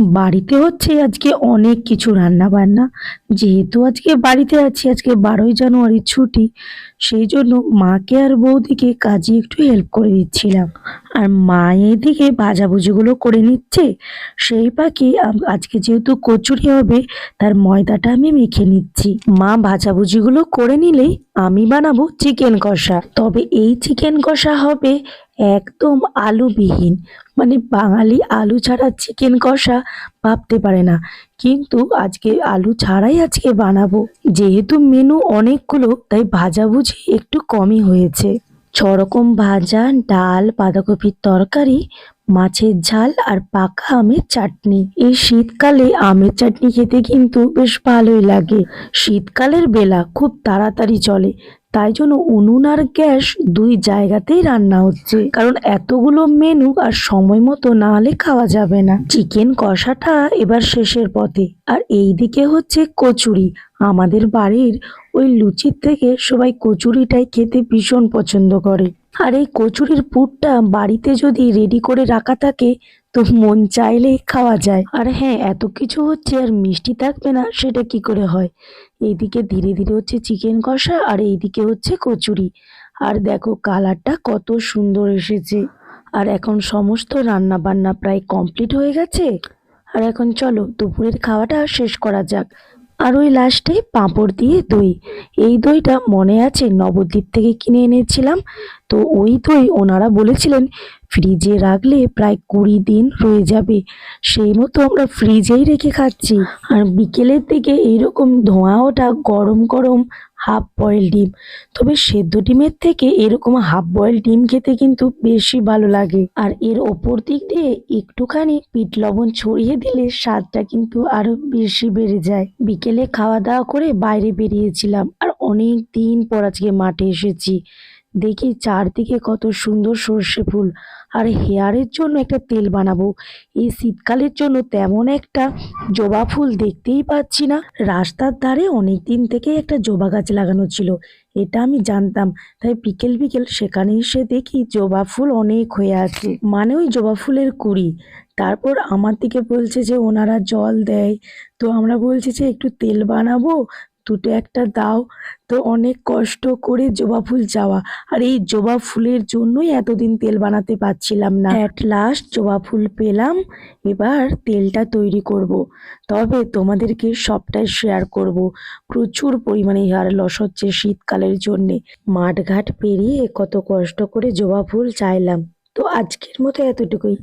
বাড়িতে হচ্ছে আজকে অনেক কিছু রান্না বান্না যেহেতু আজকে বাড়িতে আছি, আজকে বারোই জানুয়ারির ছুটি, সেই জন্য মাকে আর বৌদিকে কাজে একটু হেল্প করে দিচ্ছিলাম। আর মা এইদিকে ভাজাভুজিগুলো করে নিচ্ছে। সেই পাখি আজকে যেহেতু কচুরি হবে, তার ময়দাটা আমি মেখে নিচ্ছি। মা ভাজাভুজিগুলো করে নিলেই আমি বানাবো চিকেন কষা। তবে এই চিকেন কষা হবে একদম আলুবিহীন। মানে বাঙালি আলু ছাড়া চিকেন কষা ভাবতে পারে না। কিন্তু আজকে আলু ছাড়াই আজকে বানাবো। যেহেতু মেনু অনেকগুলো, তাই ভাজাভুজি একটু কমই হয়েছে। ছ রকম ভাজা ডাল, বাঁধাকপির তরকারি, মাছের ঝাল আর পাকা আমের চাটনি। এই শীতকালে আমের চাটনি খেতে কিন্তু বেশ ভালোই লাগে। শীতকালের বেলা খুব তাড়াতাড়ি চলে। তাই জন্য উনুন আর গ্যাস দুই জায়গাতেই রান্না হচ্ছে। কারণ এতগুলো মেনু আর সময় মতো না হলে খাওয়া যাবে না। চিকেন কষাটা এবার শেষের পথে। আর এই দিকে হচ্ছে কচুরি। আমাদের বাড়ির ওই লুচির থেকে সবাই কচুরিটাই খেতে ভীষণ পছন্দ করে। আর এই কচুরির পুরটা বাড়িতে যদি রেডি করে রাখা থাকে, তো মন চাইলেই খাওয়া যায়। আর হ্যাঁ এত কিছু হচ্ছে আর মিষ্টি থাকবে না, সেটা কি করে হয়? এইদিকে ধীরে ধীরে হচ্ছে চিকেন কষা আর এইদিকে হচ্ছে কচুরি। আর দেখো কালারটা কত সুন্দর এসেছে। আর এখন সমস্ত রান্না বান্না প্রায় কমপ্লিট হয়ে গেছে। আর এখন চলো, দুপুরের খাওয়াটা শেষ করা যাক। আর ওই লাস্টে পাঁপড় দিয়ে দই। এই দইটা মনে আছে নবদ্বীপ থেকে কিনে এনেছিলাম। তো ওই দই ওনারা বলেছিলেন ফ্রিজে রাখলে প্রায় কুড়ি দিন রয়ে যাবে। সেই মতো আমরা ফ্রিজেই রেখে খাচ্ছি। আর বিকেলের দিকে এইরকম ধোঁয়া ওঠা গরম গরম হাফ বয়েল ডিম। তবে সেদ্ধ ডিমের থেকে এরকম হাফ বয়েল ডিম খেতে কিন্তু বেশি ভালো লাগে। আর এর ওপর দিক দিয়ে একটুখানি পিঠ লবণ ছড়িয়ে দিলে স্বাদটা কিন্তু আরও বেশি বেড়ে যায়। বিকেলে খাওয়া দাওয়া করে বাইরে বেরিয়েছিলাম। আর অনেক দিন পর আজকে মাঠে এসেছি। দেখি চারদিকে কত সুন্দর সর্ষে ফুল। আর হেয়ারের জন্য একটা তেল বানাবো। এই শীতকালের জন্য তেমন একটা জবা ফুল দেখতেই পাচ্ছি না। রাস্তার ধারে অনেক দিন থেকে একটা জবা গাছ লাগানো ছিল। এটা আমি জানতাম। তাই বিকেল বিকেল সেখানে এসে দেখি জবা ফুল অনেক হয়ে আছে। মানে ওই জবা ফুলের কুড়ি। তারপর আমার দিকে বলছে যে, ওনারা জল দেয়। তো আমরা বলছি যে, একটু তেল বানাবো? দুটো একটা দাও তো অনেক কষ্ট করে জবা ফুল চাওয়া। আর এই জবা ফুলের জন্যই এতদিন তেল বানাতে পারছিলাম না। অ্যাট লাস্ট জবা ফুল পেলাম, এবার তেলটা তৈরি করব। তবে তোমাদেরকে সবটাই শেয়ার করব। প্রচুর পরিমাণে হেয়ার লস হচ্ছে শীতকালের জন্যে। মাঠঘাট পেরিয়ে কত কষ্ট করে জবা ফুল চাইলাম। তো আজকের মতো এতটুকুই।